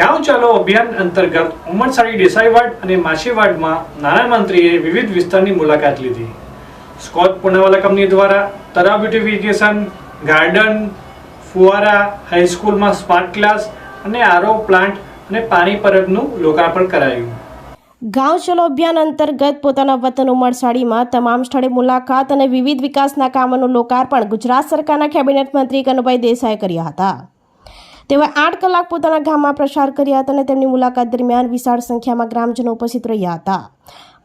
ગાંવ ચાલો અભિયાન અંતર્ગત ઉમરસાડી દેસાઈવાડ અને માછીવાડમાં નાણામંત્રીએ વિવિધ વિસ્તારની મુલાકાત લીધી. સ્કોચ પુનાવાલા કંપની દ્વારા તળાવ બ્યુટિફિકેશન ગાર્ડન, ફુવારા, હાઈસ્કૂલમાં સ્માર્ટ ક્લાસ અને આરો પ્લાન્ટ અને પાણી પરબનું લોકાર્પણ કરાયું. ગાંવ ચલો અભિયાન અંતર્ગત પોતાના વતન ઉમરસાડીમાં તમામ સ્થળે મુલાકાત અને વિવિધ વિકાસના કામોનું લોકાર્પણ ગુજરાત સરકારના કેબિનેટ મંત્રી કનુભાઈ દેસાઈએ કર્યા હતા. તેઓએ આઠ કલાક પોતાના ગામમાં પ્રસાર કર્યા હતા અને તેમની મુલાકાત દરમિયાન વિશાળ સંખ્યામાં ગ્રામજનો ઉપસ્થિત રહ્યા હતા.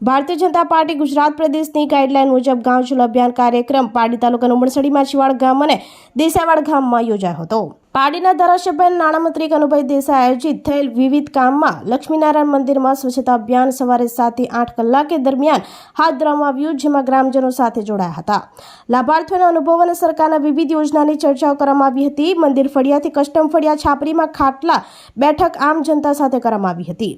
ભારતીય જનતા પાર્ટી ગુજરાત પ્રદેશની ગાઈડલાઈન મુજબ ગાંવ અભિયાન કાર્યક્રમ પાડી તાલુકાના ઉમરસડી માછીવાડ ગામ અને દેસાઈવાડ ગામમાં યોજાયો હતો. પાડીના ધારાસભ્ય નાણામંત્રી કનુભાઈ દેસાઈ આયોજિત થયેલ વિવિધ કામમાં લક્ષ્મીનારાયણ મંદિરમાં સ્વચ્છતા અભિયાન સવારે સાતથી આઠ કલાકે દરમિયાન હાથ ધરવામાં આવ્યું, જેમાં ગ્રામજનો સાથે જોડાયા હતા. લાભાર્થીઓના અનુભવ અને સરકારના વિવિધ યોજનાની ચર્ચાઓ કરવામાં આવી હતી. મંદિર ફળિયાથી કસ્ટમ ફળિયા છાપરીમાં ખાટલા બેઠક આમ જનતા સાથે કરવામાં આવી હતી.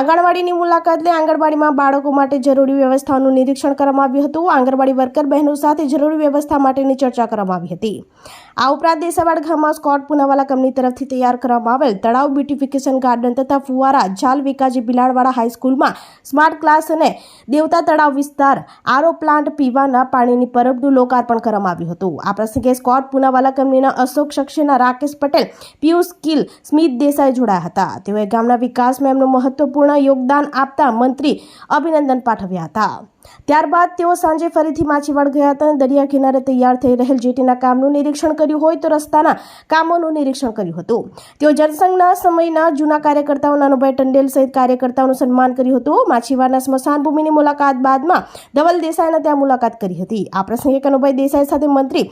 આંગણવાડીની મુલાકાત લઈ આંગણવાડીમાં બાળકો માટે જરૂરી વ્યવસ્થાઓનું નિરીક્ષણ કરવામાં આવ્યું હતું. આંગણવાડી વર્કર બહેનો સાથે જરૂરી વ્યવસ્થા માટેની ચર્ચા કરવામાં આવી હતી. આ ઉપરાંત દેસાવાડ ગામમાં સ્કોટ પુનાવાલા કંપની તરફથી તૈયાર કરવામાં આવેલ તળાવ બ્યુટિફિકેશન ગાર્ડન તથા ફુવારા જાલ વિકાજી બિલાડવાડા હાઈસ્કૂલમાં સ્માર્ટ ક્લાસ અને દેવતા તળાવ વિસ્તાર આરો પ્લાન્ટ પીવાના પાણીની પરબનું લોકાર્પણ કરવામાં આવ્યું હતું. આ પ્રસંગે સ્કોટ પુનાવાલા કંપનીના અશોક શક્ષેના રાકેશ પટેલ, પિયુષ કિલ સ્મિત દેસાઈ જોડાયા હતા. તેઓએ ગામના વિકાસમાં એમનું મહત્વપૂર્ણ યોગદાન આપતા મંત્રી અભિનંદન પાઠવ્યા હતા. ત્યારબાદ તેઓ સાંજે ફરીથી માછીવાડ ગયા હતા. અને દરિયા કિનારે તૈયાર થઈ રહેલ જેટીના કામનું નિરીક્ષણ કર્યું હોય તો રસ્તાના કામોનું નિરીક્ષણ કર્યું હતું. તેઓ જનસંઘના સમયના જૂના કાર્યકર્તાઓ, નાનુભાઈ ટંડેલ સહિત કાર્યકર્તાઓનું સન્માન કર્યું હતું. માછીવાડના સ્મશાન ભૂમિની મુલાકાત બાદમાં ધવલ દેસાઈના ત્યાં મુલાકાત કરી હતી. આ પ્રસંગે કનુભાઈ દેસાઈ સાથે મંત્રી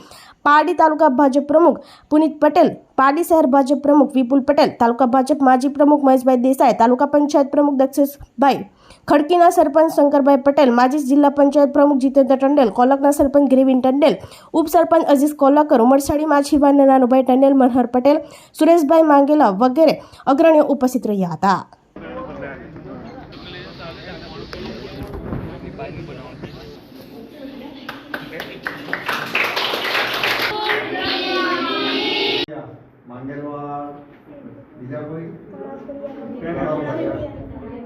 પારડી તાલુકા ભાજપ પ્રમુખ પુનિત પટેલ, પારડી શહેર ભાજપ પ્રમુખ વિપુલ પટેલ, તાલુકા ભાજપ માજી પ્રમુખ મહેશભાઈ દેસાઈ, તાલુકા પંચાયત પ્રમુખ દક્ષેશભાઈ ખડકીના સરપંચ શંકરભાઈ પટેલ માજી જિલ્લા પંચાયત પ્રમુખ જીતેન્દ્ર ટંડેલ કોલકના સરપંચ ગ્રેવિન ટંડેલ ઉપસરપંચ અજીઝ કોલકર ઉમરસાડી માછીવાડના નાનુભાઈ ટંડેલ મનહર પટેલ સુરેશભાઈ માંગેલા વગેરે અગ્રણીઓ ઉપસ્થિત રહ્યા હતા. માંગેલવાડ બીજા કોઈ?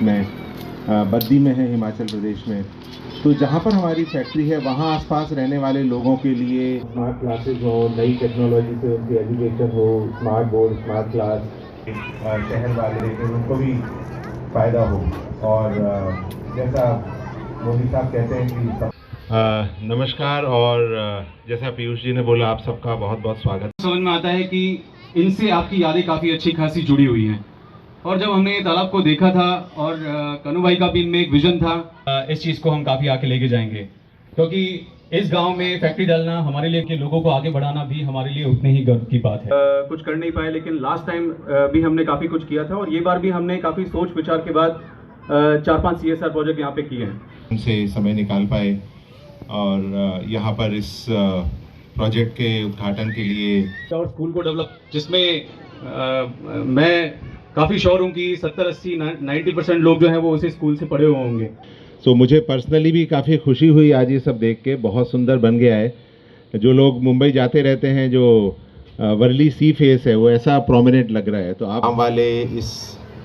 में बद्दी में है हिमाचल प्रदेश में। तो जहाँ पर हमारी फैक्ट्री है वहाँ आसपास रहने वाले लोगों के लिए स्मार्ट क्लासेस हो नई टेक्नोलॉजी से उनकी एजुकेशन हो स्मार्ट बोर्ड स्मार्ट क्लास शहर वाले लेकिन उनको भी फ़ायदा हो। और जैसा मोदी साहब कहते हैं कि सब नमस्कार और जैसा पीयूष जी ने बोला आप सबका बहुत बहुत स्वागत। समझ में आता है कि इनसे आपकी यादें काफ़ी अच्छी खासी जुड़ी हुई हैं। और जब हमने तालाब को देखा था और कनु भाई का भी इनमें एक विजन था इस चीज़ को हम काफ़ी आगे लेके जाएँगे। क्योंकि इस गाँव में फैक्ट्री डालना हमारे लिए के लोगों को आगे बढ़ाना भी हमारे लिए उतने ही गर्व की बात है। अ, कुछ कर नहीं पाए लेकिन लास्ट टाइम भी हमने काफ़ी कुछ किया था और ये बार भी हमने काफ़ी सोच विचार के बाद चार पाँच सी प्रोजेक्ट यहाँ पे किए हैं। उनसे समय निकाल पाए और यहाँ पर इस प्रोजेक्ट के उद्घाटन के लिए। और स्कूल को डेवलप जिसमें अ, मैं काफ़ी श्योर हूँ कि सत्तर अस्सी नाइन्टी परसेंट लोग जो हैं वो उसी स्कूल से पढ़े हुए होंगे। सो so, मुझे पर्सनली भी काफ़ी खुशी हुई आज ये सब देख के बहुत सुंदर बन गया है। जो लोग मुंबई जाते रहते हैं जो वर्ली सी फेस है वो ऐसा प्रोमिनेंट लग रहा है तो आप हम वाले इस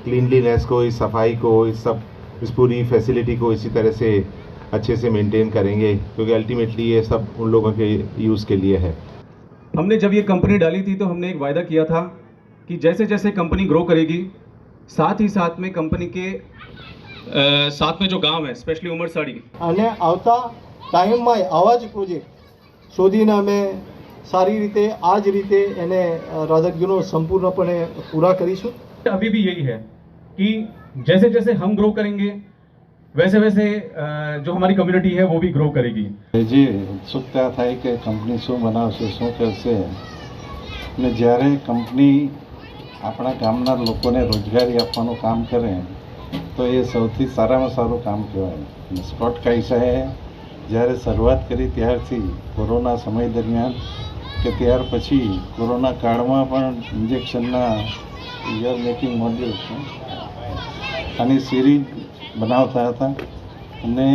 क्लीनलीनेस को इस सफ़ाई को इस सब इस पूरी फैसिलिटी को इसी तरह से अच्छे से मेंटेन करेंगे क्योंकि अल्टीमेटली ये सब उन लोगों के यूज़ के लिए है हमने जब ये कंपनी डाली थी तो हमने एक वायदा किया था कि जैसे जैसे कंपनी ग्रो करेगी साथ ही साथ में कंपनी के अ, साथ में जो गांव है स्पेशली उमरसाड़ी અને આવતા ટાઈમમાં આવા જ પ્રોજેક્ટ શોધીને અમે સારી રીતે આ જ રીતે એને અ, રાદગીનો સંપૂર્ણપણે પૂરા કરીશું अभी भी यही है कि जैसे जैसे हम ग्रो करेंगे वैसे वैसे अ, जो हमारी कम्युनिटी है वो भी ग्रो करेगी જે ઉત્સુકતા થાય કે કંપની શું બનાવશે શું કરશે ને જ્યારે કંપની આપણા ગામના લોકોને રોજગારી આપવાનું કામ કરે તો એ સૌથી સારામાં સારું કામ કહેવાય અને સ્કોટ કાયસાએ જ્યારે શરૂઆત કરી ત્યારથી કોરોના સમય દરમિયાન કે ત્યાર પછી કોરોના કાળમાં પણ ઇન્જેક્શનના ઇયર મેકિંગ મોડ્યુલ્સ આની સિરીઝ બનાવતા હતા. અને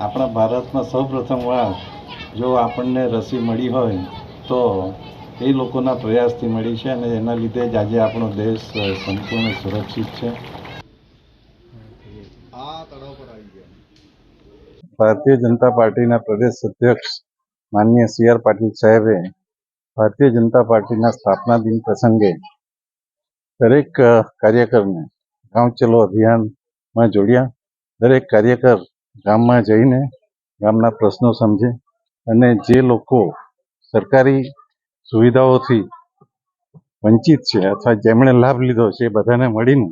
આપણા ભારતમાં સૌ પ્રથમવાર જો આપણને રસી મળી હોય તો એ લોકોના પ્રયાસથી મળી છે અને એના લીધે જ આજે આપણો દેશ સંપૂર્ણ સુરક્ષિત છે. ભારતીય જનતા પાર્ટીના પ્રદેશ અધ્યક્ષ માનનીય સી આર પાટીલ સાહેબે ભારતીય જનતા પાર્ટીના સ્થાપના દિન પ્રસંગે દરેક કાર્યકરને ગાંવ ચલો અભિયાનમાં જોડ્યા. દરેક કાર્યકર ગામમાં જઈને ગામના પ્રશ્નો સમજે અને જે લોકો સરકારી સુવિધાઓથી વંચિત છે અથવા જેમણે લાભ લીધો છે એ બધાને મળીને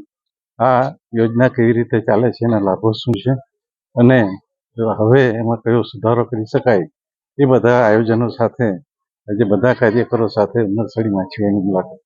આ યોજના કેવી રીતે ચાલે છે, એના લાભો શું છે અને હવે એમાં કયો સુધારો કરી શકાય એ બધા આયોજનો સાથે, આજે બધા કાર્યકરો સાથે નરસડી એની મુલાકાત.